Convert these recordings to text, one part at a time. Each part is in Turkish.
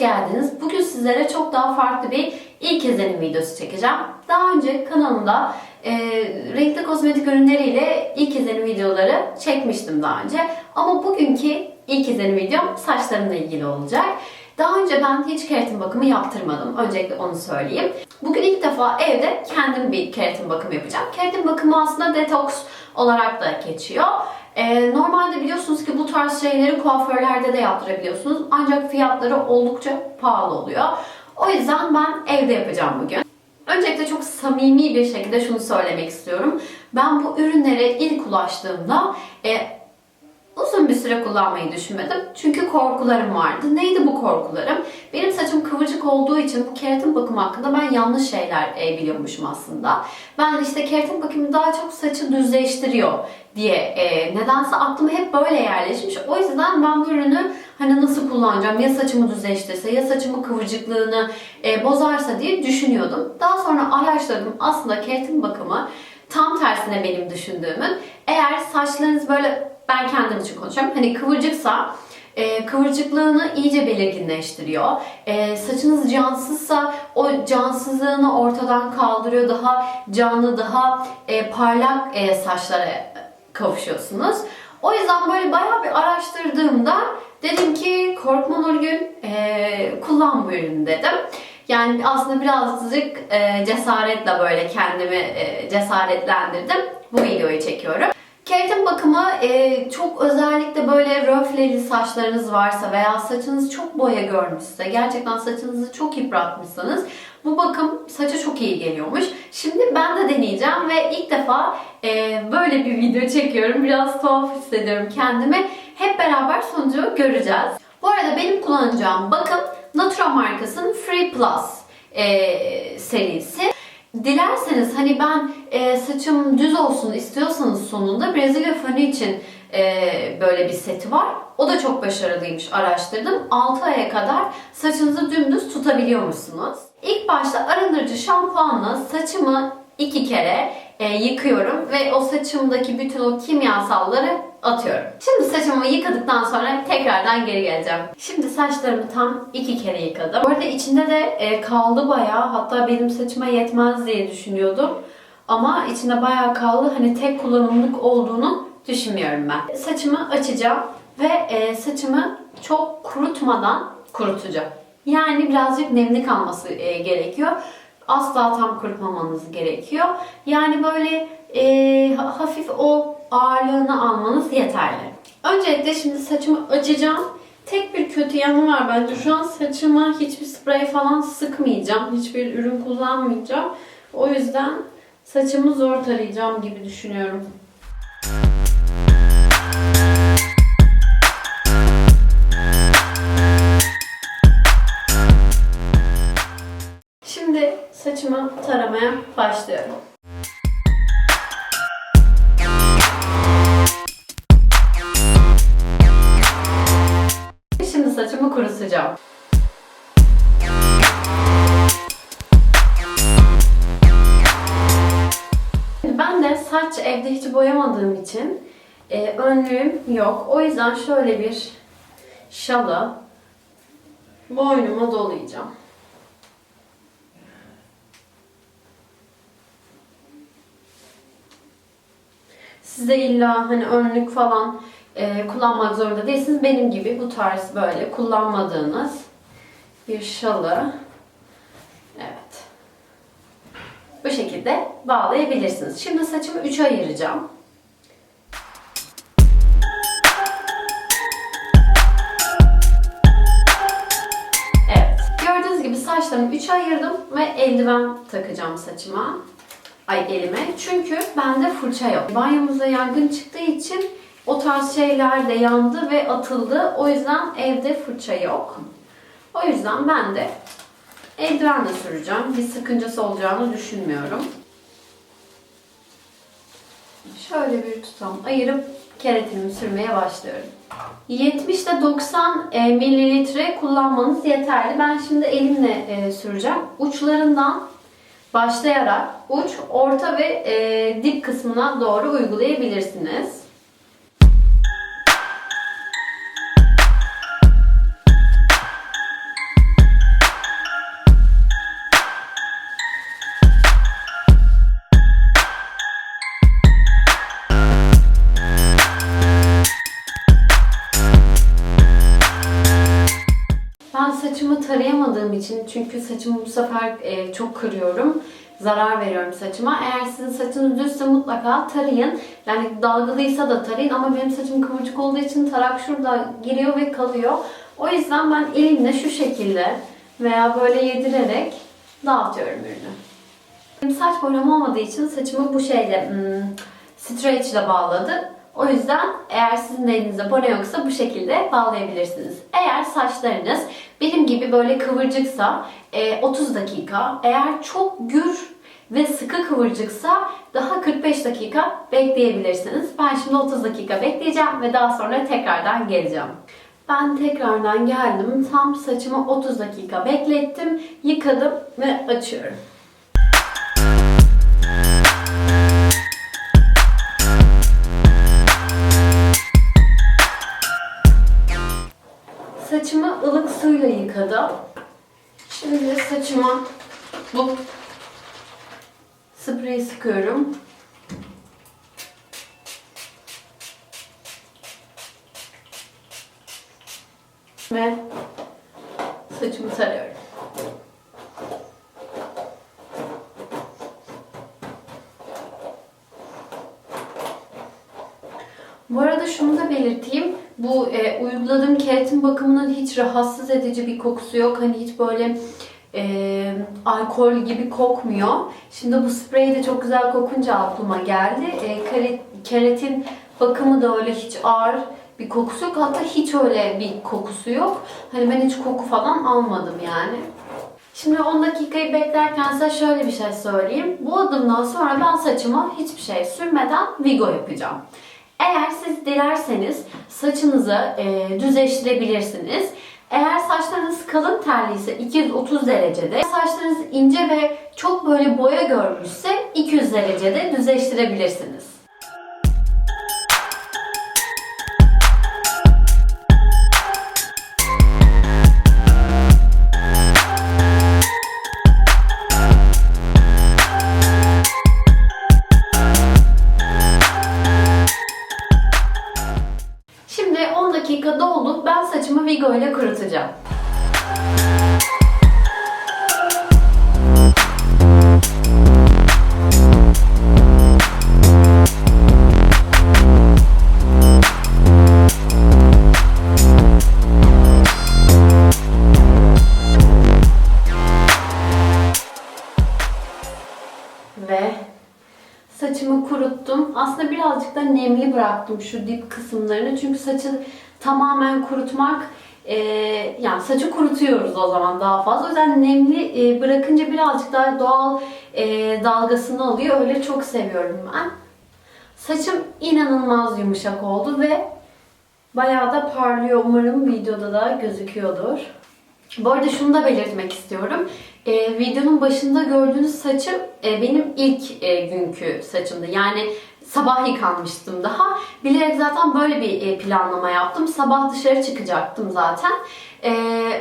geldiniz. Bugün sizlere çok daha farklı bir ilk izlenim videosu çekeceğim. Daha önce kanalımda e, renkli kozmetik ürünleriyle ilk izlenim videoları çekmiştim daha önce. Ama bugünkü ilk izlenim videom saçlarımla ilgili olacak. Daha önce ben hiç keratin bakımı yaptırmadım. Öncelikle onu söyleyeyim. Bugün ilk defa evde kendim bir keratin bakımı yapacağım. Keratin bakımı aslında detoks olarak da geçiyor. Ee, normalde biliyorsunuz ki bu tarz şeyleri kuaförlerde de yaptırabiliyorsunuz. Ancak fiyatları oldukça pahalı oluyor. O yüzden ben evde yapacağım bugün. Öncelikle çok samimi bir şekilde şunu söylemek istiyorum. Ben bu ürünlere ilk ulaştığımda e, uzun bir süre kullanmayı düşünmedim. Çünkü korkularım vardı. Neydi bu korkularım? Benim saçım kıvırcık olduğu için bu keratin bakımı hakkında ben yanlış şeyler e, biliyormuşum aslında. Ben işte keratin bakımı daha çok saçı düzleştiriyor diye e, nedense aklıma hep böyle yerleşmiş. O yüzden ben bu ürünü hani nasıl kullanacağım? Ya saçımı düzleştirse ya saçımın kıvırcıklığını e, bozarsa diye düşünüyordum. Daha sonra araştırdım. Aslında keratin bakımı tam tersine benim düşündüğümün. Eğer saçlarınız böyle ben kendim için konuşuyorum. Hani kıvırcıksa e, kıvırcıklığını iyice belirginleştiriyor. E, saçınız cansızsa o cansızlığını ortadan kaldırıyor. Daha canlı, daha e, parlak e, saçlara kavuşuyorsunuz. O yüzden böyle bayağı bir araştırdığımda dedim ki korkma Nurgül e, kullan bu ürünü dedim. Yani aslında birazcık e, cesaretle böyle kendimi e, cesaretlendirdim. Bu videoyu çekiyorum. Keratin bakımı e, çok özellikle böyle röfleli saçlarınız varsa veya saçınız çok boya görmüşse, gerçekten saçınızı çok yıpratmışsanız bu bakım saça çok iyi geliyormuş. Şimdi ben de deneyeceğim ve ilk defa e, böyle bir video çekiyorum. Biraz tuhaf hissediyorum kendimi. Hep beraber sonucu göreceğiz. Bu arada benim kullanacağım bakım Natura markasının Free Plus e, serisi. Dilerseniz hani ben e, saçım düz olsun istiyorsanız sonunda Brezilya fönü için e, böyle bir seti var. O da çok başarılıymış araştırdım. 6 aya kadar saçınızı dümdüz tutabiliyormuşsunuz. İlk başta arındırıcı şampuanla saçımı iki kere e, yıkıyorum ve o saçımdaki bütün o kimyasalları atıyorum. Şimdi saçımı yıkadıktan sonra tekrardan geri geleceğim. Şimdi saçlarımı tam iki kere yıkadım. Bu arada içinde de e, kaldı bayağı. Hatta benim saçıma yetmez diye düşünüyordum. Ama içinde bayağı kaldı. Hani tek kullanımlık olduğunu düşünmüyorum ben. Saçımı açacağım ve e, saçımı çok kurutmadan kurutacağım. Yani birazcık nemli kalması e, gerekiyor. Asla tam kurutmamanız gerekiyor. Yani böyle e, hafif o ağırlığını almanız yeterli. Öncelikle şimdi saçımı açacağım. Tek bir kötü yanı var bence. Şu an saçıma hiçbir sprey falan sıkmayacağım. Hiçbir ürün kullanmayacağım. O yüzden saçımı zor tarayacağım gibi düşünüyorum. Şimdi saçımı taramaya başlıyorum. Hiç boyamadığım için e, önlüğüm yok. O yüzden şöyle bir şalı boynuma dolayacağım. Siz de illa hani önlük falan e, kullanmak zorunda değilsiniz. Benim gibi bu tarz böyle kullanmadığınız bir şalı evet bu şekilde bağlayabilirsiniz. Şimdi saçımı 3'e ayıracağım. Saçlarımı 3'e ayırdım ve eldiven takacağım saçıma. Ay elime. Çünkü bende fırça yok. Banyomuzda yangın çıktığı için o tarz şeyler de yandı ve atıldı. O yüzden evde fırça yok. O yüzden ben de eldivenle süreceğim. Bir sıkıncası olacağını düşünmüyorum. Şöyle bir tutam ayırıp keratinimi sürmeye başlıyorum. 70 ile 90 e, mililitre kullanmanız yeterli. Ben şimdi elimle e, süreceğim. Uçlarından başlayarak uç, orta ve e, dip kısmına doğru uygulayabilirsiniz. İçin. Çünkü saçımı bu sefer e, çok kırıyorum. Zarar veriyorum saçıma. Eğer sizin saçınız düzse mutlaka tarayın. Yani dalgalıysa da tarayın ama benim saçım kıvırcık olduğu için tarak şurada giriyor ve kalıyor. O yüzden ben elimle şu şekilde veya böyle yedirerek dağıtıyorum ürünü. Benim saç boyam olmadığı için saçımı bu şeyle hmm, stretch ile bağladı. O yüzden eğer sizin de elinizde bone yoksa bu şekilde bağlayabilirsiniz. Eğer saçlarınız benim gibi böyle kıvırcıksa e, 30 dakika, eğer çok gür ve sıkı kıvırcıksa daha 45 dakika bekleyebilirsiniz. Ben şimdi 30 dakika bekleyeceğim ve daha sonra tekrardan geleceğim. Ben tekrardan geldim. Tam saçımı 30 dakika beklettim, yıkadım ve açıyorum. Yıkadım. Şimdi saçıma bu spreyi sıkıyorum. Ve saçımı tarıyorum. Bu arada şunu da belirteyim. Bu uyguladığım keratin bakımının hiç rahatsız edici bir kokusu yok. Hani hiç böyle e, alkol gibi kokmuyor. Şimdi bu sprey de çok güzel kokunca aklıma geldi. E, keratin bakımı da öyle hiç ağır bir kokusu yok. Hatta hiç öyle bir kokusu yok. Hani ben hiç koku falan almadım yani. Şimdi 10 dakikayı beklerken size şöyle bir şey söyleyeyim. Bu adımdan sonra ben saçıma hiçbir şey sürmeden Vigo yapacağım. Eğer siz dilerseniz saçınızı e, düzleştirebilirsiniz. Eğer saçlarınız kalın terliyse 230 derecede, saçlarınız ince ve çok böyle boya görmüşse 200 derecede düzleştirebilirsiniz. Bıraktım şu dip kısımlarını. Çünkü saçı tamamen kurutmak e, yani saçı kurutuyoruz o zaman daha fazla. O yüzden nemli e, bırakınca birazcık daha doğal e, dalgasını alıyor. Öyle çok seviyorum ben. Saçım inanılmaz yumuşak oldu ve bayağı da parlıyor. Umarım videoda da gözüküyordur. Bu arada şunu da belirtmek istiyorum. Ee, videonun başında gördüğünüz saçım e, benim ilk e, günkü saçımdı. Yani sabah yıkanmıştım daha. Bilerek zaten böyle bir e, planlama yaptım. Sabah dışarı çıkacaktım zaten. E,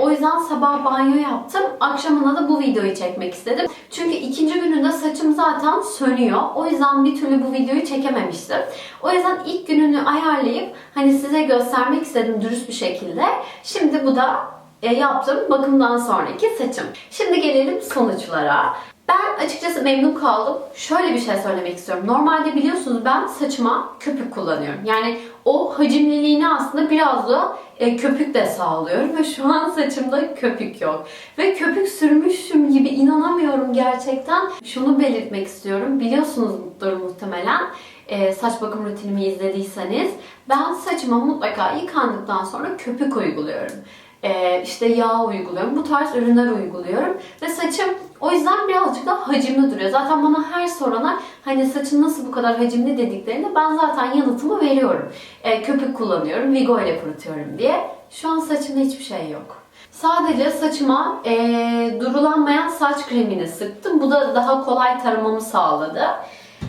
o yüzden sabah banyo yaptım. Akşamına da bu videoyu çekmek istedim. Çünkü ikinci gününde saçım zaten sönüyor. O yüzden bir türlü bu videoyu çekememiştim. O yüzden ilk gününü ayarlayıp hani size göstermek istedim dürüst bir şekilde. Şimdi bu da e, yaptığım bakımdan sonraki saçım. Şimdi gelelim sonuçlara. Ben açıkçası memnun kaldım. Şöyle bir şey söylemek istiyorum. Normalde biliyorsunuz ben saçıma köpük kullanıyorum. Yani o hacimliliğini aslında biraz da e, köpük de sağlıyorum ve şu an saçımda köpük yok. Ve köpük sürmüşüm gibi inanamıyorum gerçekten. Şunu belirtmek istiyorum. Biliyorsunuzdur muhtemelen e, saç bakım rutinimi izlediyseniz ben saçıma mutlaka yıkandıktan sonra köpük uyguluyorum. E, işte yağ uyguluyorum. Bu tarz ürünler uyguluyorum. Ve saçım o yüzden birazcık daha hacimli duruyor. Zaten bana her sorana hani saçın nasıl bu kadar hacimli dediklerinde ben zaten yanıtımı veriyorum. E, köpük kullanıyorum, Vigo ile kurutuyorum diye. Şu an saçımda hiçbir şey yok. Sadece saçıma e, durulanmayan saç kremini sıktım. Bu da daha kolay taramamı sağladı.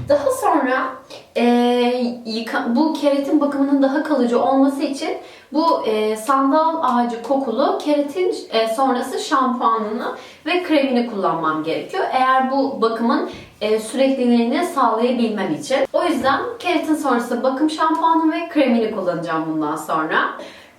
Daha sonra e, yıka, bu keratin bakımının daha kalıcı olması için bu e, sandal ağacı kokulu keratin e, sonrası şampuanını ve kremini kullanmam gerekiyor. Eğer bu bakımın e, sürekliliğini sağlayabilmem için. O yüzden keratin sonrası bakım şampuanı ve kremini kullanacağım bundan sonra.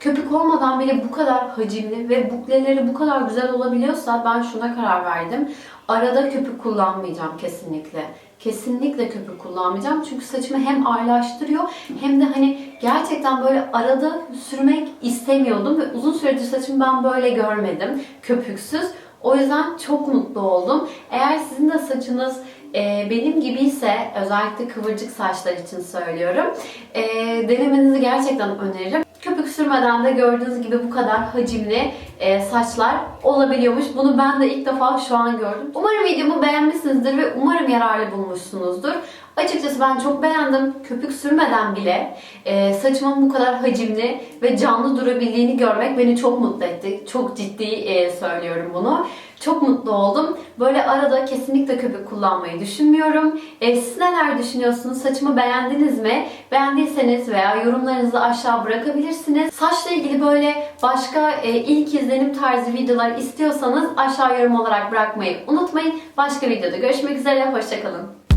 köpük olmadan bile bu kadar hacimli ve bukleleri bu kadar güzel olabiliyorsa ben şuna karar verdim. Arada köpük kullanmayacağım kesinlikle. Kesinlikle köpük kullanmayacağım. Çünkü saçımı hem ağırlaştırıyor hem de hani gerçekten böyle arada sürmek istemiyordum ve uzun süredir saçımı ben böyle görmedim. Köpüksüz. O yüzden çok mutlu oldum. Eğer sizin de saçınız e, benim gibi ise özellikle kıvırcık saçlar için söylüyorum. E, denemenizi gerçekten öneririm. Sürmeden de gördüğünüz gibi bu kadar hacimli e, saçlar olabiliyormuş. Bunu ben de ilk defa şu an gördüm. Umarım videomu beğenmişsinizdir ve umarım yararlı bulmuşsunuzdur. Açıkçası ben çok beğendim. Köpük sürmeden bile e, saçımın bu kadar hacimli ve canlı durabildiğini görmek beni çok mutlu etti. Çok ciddi e, söylüyorum bunu. Çok mutlu oldum. Böyle arada kesinlikle köpük kullanmayı düşünmüyorum. E, siz neler düşünüyorsunuz? Saçımı beğendiniz mi? Beğendiyseniz veya yorumlarınızı aşağı bırakabilirsiniz. Saçla ilgili böyle başka e, ilk izlenim tarzı videolar istiyorsanız aşağı yorum olarak bırakmayı unutmayın. Başka videoda görüşmek üzere. Hoşçakalın.